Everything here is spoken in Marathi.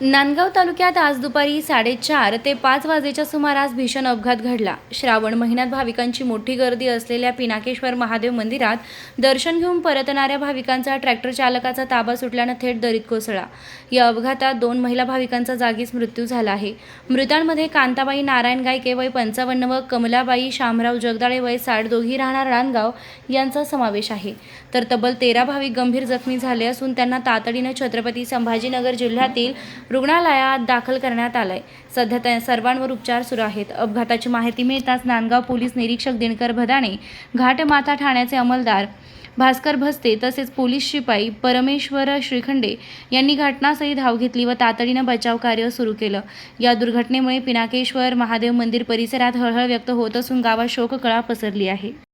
नांदगाव तालुक्यात आज दुपारी साडेचार ते पाच वाजेच्या सुमारास भीषण अपघात घडला. श्रावण महिन्यात भाविकांची मोठी गर्दी असलेल्या पिनाकेश्वर महादेव मंदिरात दर्शन घेऊन परतणाऱ्या भाविकांचा ट्रॅक्टर चालकाचा ताबा सुटल्यानं थेट दरीत कोसळला. या अपघातात दोन महिला भाविकांचा जागीच मृत्यू झाला आहे. मृतांमध्ये कांताबाई नारायण गायके वय पंचावन्न व कमलाबाई शामराव जगदाळे वय साठ दोघी राहणार रानगाव यांचा समावेश आहे. तर तब्बल तेरा भाविक गंभीर जखमी झाले असून त्यांना तातडीनं छत्रपती संभाजीनगर जिल्ह्यातील रुग्णालयात दाखल करण्यात आलंय. सध्या त्या सर्वांवर उपचार सुरू आहेत. अपघाताची माहिती मिळताच नांदगाव पोलीस निरीक्षक दिनकर भदाणे घाटमाथा ठाण्याचे अंमलदार भास्कर भस्ते तसेच पोलीस शिपाई परमेश्वर श्रीखंडे यांनी घटनास्थळी धाव घेतली व तातडीनं बचाव कार्य सुरू केलं. या दुर्घटनेमुळे पिनाकेश्वर महादेव मंदिर परिसरात हळहळ व्यक्त होत असून गावात शोककळा पसरली आहे.